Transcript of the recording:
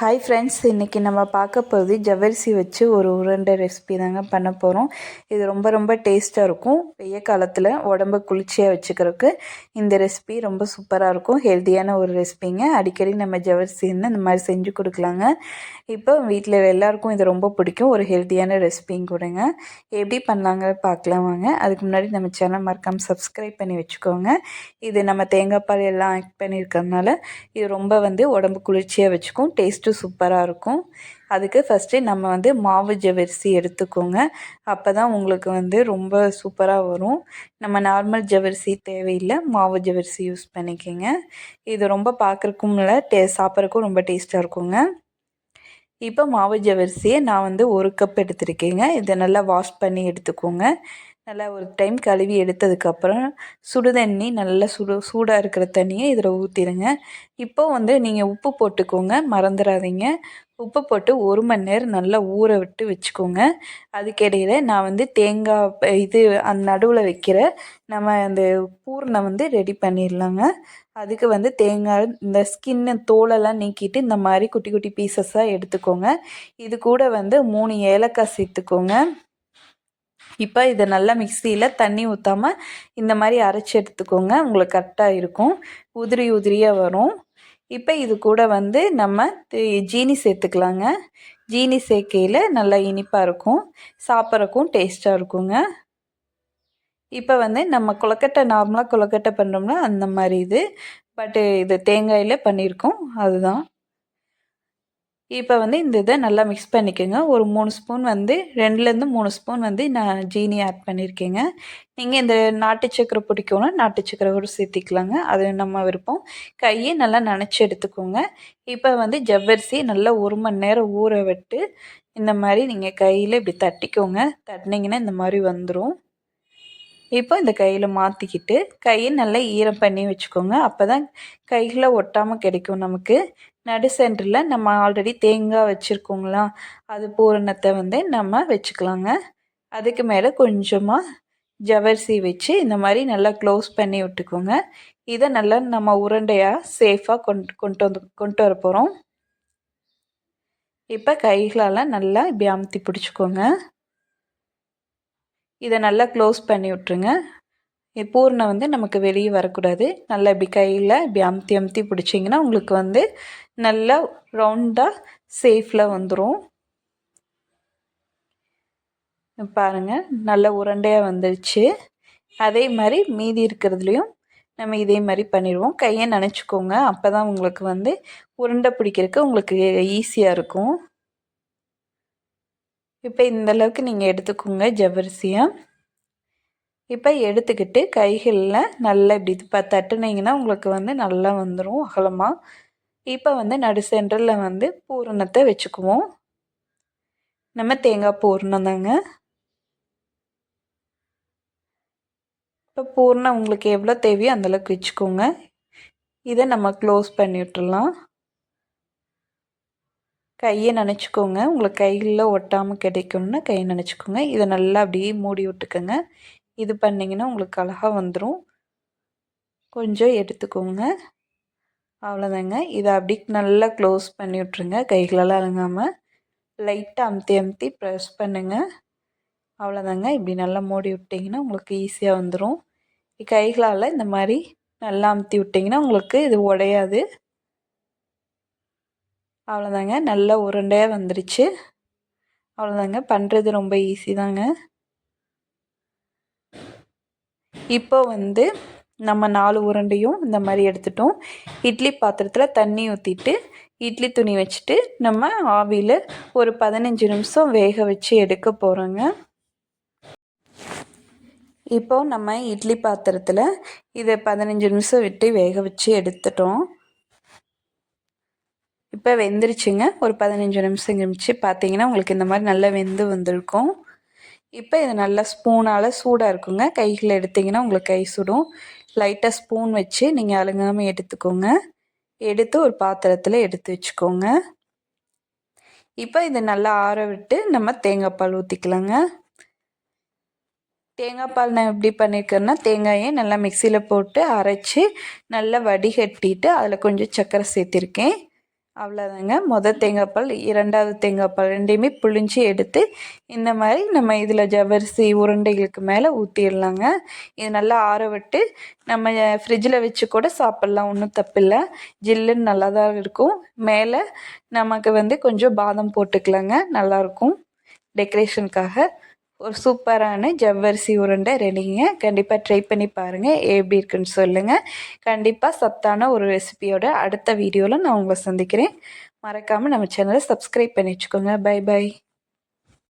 Hi friends இன்றைக்கி நம்ம பார்க்க போகிறது ஜவ்வரிசி வச்சு ஒரு உருண்டை ரெசிபி தாங்க பண்ண போகிறோம் இது ரொம்ப ரொம்ப டேஸ்ட்டாக இருக்கும். வெய்ய காலத்தில் உடம்பு குளிர்ச்சியாக வச்சுக்கிறதுக்கு இந்த ரெசிபி ரொம்ப சூப்பராக இருக்கும். ஹெல்த்தியான ஒரு ரெசிபிங்க அடிக்கடி நம்ம ஜவ்வரிசின்னு இந்த மாதிரி செஞ்சு கொடுக்கலாங்க. இப்போ வீட்டில் எல்லாருக்கும் இது ரொம்ப பிடிக்கும். ஒரு ஹெல்த்தியான ரெசிபியும் கொடுங்க. எப்படி பண்ணலாங்க பார்க்கலாம் வாங்க. அதுக்கு முன்னாடி நம்ம சேனல் மறக்காமல் சப்ஸ்கிரைப் பண்ணி வச்சுக்கோங்க. இது நம்ம தேங்காய் பால் எல்லாம் ஆக்ட் பண்ணியிருக்கிறதுனால இது ரொம்ப வந்து உடம்பு குளிர்ச்சியாக வச்சுக்கும் டேஸ்ட்டு சூப்பராக இருக்கும். அதுக்கு ஃபஸ்ட்டு நம்ம வந்து மாவு ஜவரிசி எடுத்துக்கோங்க. அப்போ தான் உங்களுக்கு வந்து ரொம்ப சூப்பராக வரும். நம்ம நார்மல் ஜவரிசி தேவையில்லை மாவு ஜவரிசி யூஸ் பண்ணிக்கோங்க. இது ரொம்ப பார்க்குறக்கும் இல்லை டே சாப்பிட்றக்கும் ரொம்ப டேஸ்ட்டாக இருக்குங்க. இப்போ மாவு ஜவரிசியை நான் வந்து ஒரு கப் எடுத்திருக்கேங்க. இதை நல்லா வாஷ் பண்ணி எடுத்துக்கோங்க. நல்லா ஒரு டைம் கழுவி எடுத்ததுக்கப்புறம் சுடு தண்ணி நல்லா சுடு சூடாக இருக்கிற தண்ணியை இதில் ஊற்றிடுங்க இப்போ வந்து நீங்கள் உப்பு போட்டுக்கோங்க மறந்துடாதீங்க உப்பு போட்டு ஒரு மணி நேரம் நல்லா ஊற விட்டு வச்சுக்கோங்க. அதுக்கிடையில் நான் வந்து தேங்காய் இது அந்த நடுவில் வைக்கிற நம்ம அந்த பூர்ணை வந்து ரெடி பண்ணிடலாங்க. அதுக்கு வந்து தேங்காய் இந்த ஸ்கின்னு தோலெல்லாம் நீக்கிட்டு இந்த மாதிரி குட்டி குட்டி பீசஸாக எடுத்துக்கோங்க. இது கூட வந்து மூணு ஏலக்காய் சேர்த்துக்கோங்க. இப்போ இதை நல்லா மிக்சியில் தண்ணி ஊற்றாமல் இந்த மாதிரி அரைச்சி எடுத்துக்கோங்க. உங்களுக்கு கரெக்டாக இருக்கும். உதிரி உதிரியாக வரும். இப்போ இது கூட வந்து நம்ம ஜீனி சேர்த்துக்கலாங்க. ஜீனி சேர்க்கையில் நல்லா இனிப்பாக இருக்கும். சாப்பிட்றக்கும் டேஸ்ட்டாக இருக்குங்க. இப்போ வந்து நம்ம கொலக்கட்டை நார்மலாக கொலக்கட்டை பண்ணுறோம்னா அந்த மாதிரி இது. பட்டு இது தேங்காயில் பண்ணியிருக்கோம். அதுதான். இப்போ வந்து இந்த இதை நல்லா மிக்ஸ் பண்ணிக்கோங்க. ஒரு மூணு ஸ்பூன் வந்து ரெண்டுலேருந்து மூணு ஸ்பூன் வந்து நான் ஜீனி ஆட் பண்ணியிருக்கேங்க. நீங்கள் இந்த நாட்டு சக்கரை பிடிக்கும்னா நாட்டு சக்கரை கூட சேர்த்திக்கலாங்க. அது நம்ம விருப்பம். கையை நல்லா நனைச்சி எடுத்துக்கோங்க. இப்போ வந்து ஜவ்வரிசி நல்லா ஒரு மணி நேரம் ஊற விட்டு இந்த மாதிரி நீங்கள் கையில் இப்படி தட்டிக்கோங்க. தட்டினீங்கன்னா இந்த மாதிரி வந்துடும் இப்போ இந்த கையில் மாற்றிக்கிட்டு கையை நல்லா ஈரம் பண்ணி வச்சுக்கோங்க. அப்போ தான் கையில் ஒட்டாமல் கிடைக்கும் நமக்கு. நடு சென்டரில் நம்ம ஆல்ரெடி தேங்காய் வச்சுருக்கோங்களா அது பூரணத்தை வந்து நம்ம வச்சுக்கலாங்க. அதுக்கு மேலே கொஞ்சமாக ஜவர்சி வச்சு இந்த மாதிரி நல்லா க்ளோஸ் பண்ணி விட்டுக்கோங்க. இதை நல்லா நம்ம உருண்டையாக சேஃபாக கொண்டு கொண்டு வந்து கொண்டு வர போகிறோம் இப்போ கைகளால் நல்லா இப்படி அமுத்தி பிடிச்சிக்கோங்க. இதை நல்லா க்ளோஸ் பண்ணி விட்ருங்க பூர்ணம் வந்து நமக்கு வெளியே வரக்கூடாது. நல்லா இப்படி கையில் இப்படி அமுத்தி அமுத்தி பிடிச்சிங்கன்னா உங்களுக்கு வந்து நல்லா ரவுண்டாக சேஃபில் வந்துடும் பாருங்கள் நல்ல உருண்டையாக வந்துடுச்சு அதே மாதிரி மீதி இருக்கிறதுலையும் நம்ம இதே மாதிரி பண்ணிடுவோம். கையை நினச்சிக்கோங்க. அப்போ தான் உங்களுக்கு வந்து உருண்டை பிடிக்கிறதுக்கு உங்களுக்கு ஈஸியாக இருக்கும். இப்போ இந்தளவுக்கு நீங்கள் எடுத்துக்கோங்க ஜவரிசியாக இப்போ எடுத்துக்கிட்டு கைகளில் நல்லா இப்படி இப்போ தட்டுனீங்கன்னா உங்களுக்கு வந்து நல்லா வந்துடும் அகலமாக இப்போ வந்து நடு சென்டரில் வந்து பூரணத்தை வச்சுக்குவோம். நம்ம தேங்காய் பூரணம் தாங்க. இப்போ பூர்ணம் உங்களுக்கு எவ்வளோ தேவையோ அந்தளவுக்கு வச்சுக்கோங்க. இதை நம்ம க்ளோஸ் பண்ணி விட்டுடலாம் கையை நினச்சிக்கோங்க. உங்களுக்கு கையில் ஒட்டாமல் கிடைக்கும்னா கையை நினச்சிக்கோங்க. இதை நல்லா அப்படியே மூடி விட்டுக்கோங்க. இது பண்ணிங்கன்னா உங்களுக்கு அழகாக வந்துடும் கொஞ்சம் எடுத்துக்கோங்க. அவ்வளோதாங்க இதை அப்படி நல்லா க்ளோஸ் பண்ணி விட்ருங்க கைகளெல்லாம் அழுங்காமல் லைட்டாக அமுத்தி அமுத்தி ப்ரெஸ் பண்ணுங்கள் அவ்வளோதாங்க இப்படி நல்லா மூடி விட்டிங்கன்னா உங்களுக்கு ஈஸியாக வந்துடும் கைகளால் இந்த மாதிரி நல்லா அமுத்தி விட்டிங்கன்னா உங்களுக்கு இது உடையாது. அவ்வளோதாங்க நல்லா உருண்டையாக வந்துடுச்சு அவ்வளோதாங்க பண்ணுறது ரொம்ப ஈஸி தாங்க. இப்போ வந்து நம்ம நாலு உருண்டையும் இந்த மாதிரி எடுத்துட்டோம். இட்லி பாத்திரத்தில் தண்ணி ஊற்றிட்டு இட்லி துணி வச்சுட்டு நம்ம ஆவியில் ஒரு பதினஞ்சு நிமிஷம் வேக வச்சு எடுக்க போகிறோங்க இப்போது நம்ம இட்லி பாத்திரத்தில் இதை பதினஞ்சு நிமிஷம் விட்டு வேக வச்சு எடுத்துட்டோம். இப்போ வெந்துருச்சுங்க. ஒரு பதினஞ்சு நிமிஷம் கழிச்சு பார்த்தீங்கன்னா உங்களுக்கு இந்த மாதிரி நல்லா வெந்து வந்திருக்கும். இப்போ இது நல்லா ஸ்பூனால் சூடாக இருக்குங்க. கைகளை எடுத்திங்கன்னா உங்களுக்கு கை சுடும். லைட்டாக ஸ்பூன் வச்சு நீங்கள் அழுங்காமல் எடுத்துக்கோங்க. எடுத்து ஒரு பாத்திரத்தில் எடுத்து வச்சுக்கோங்க. இப்போ இதை நல்லா ஆற விட்டு நம்ம தேங்காய் பால் ஊற்றிக்கலாங்க தேங்காய் பால் நான் எப்படி பண்ணியிருக்கேன்னா தேங்காயை நல்லா மிக்சியில் போட்டு அரைச்சி நல்லா வடிகட்டிட்டு அதில் கொஞ்சம் சர்க்கரை சேர்த்திருக்கேன். அவ்வளோதாங்க மொதல் தேங்காய்ப்பால் இரண்டாவது தேங்காய்பால் ரெண்டையுமே புழிஞ்சு எடுத்து இந்த மாதிரி நம்ம இதில் ஜவரிசி உருண்டைகளுக்கு மேலே ஊற்றிடலாங்க இது நல்லா ஆற விட்டு நம்ம ஃப்ரிட்ஜில் வச்சு கூட சாப்பிட்லாம். ஒன்றும் தப்பில்லை. ஜில்லுன்னு நல்லா தான் இருக்கும். மேலே நமக்கு வந்து கொஞ்சம் பாதம் போட்டுக்கலாங்க. நல்லாயிருக்கும் டெக்கரேஷனுக்காக ஒரு சூப்பரான ஜவ்வரிசி உருண்டை ரெடிங்க. கண்டிப்பாக ட்ரை பண்ணி பாருங்கள் எப்படி இருக்குன்னு சொல்லுங்கள் கண்டிப்பாக சத்தான ஒரு ரெசிபியோட அடுத்த வீடியோவில் நான் உங்களை சந்திக்கிறேன். மறக்காமல் நம்ம சேனலை சப்ஸ்கிரைப் பண்ணி வச்சுக்கோங்க. By by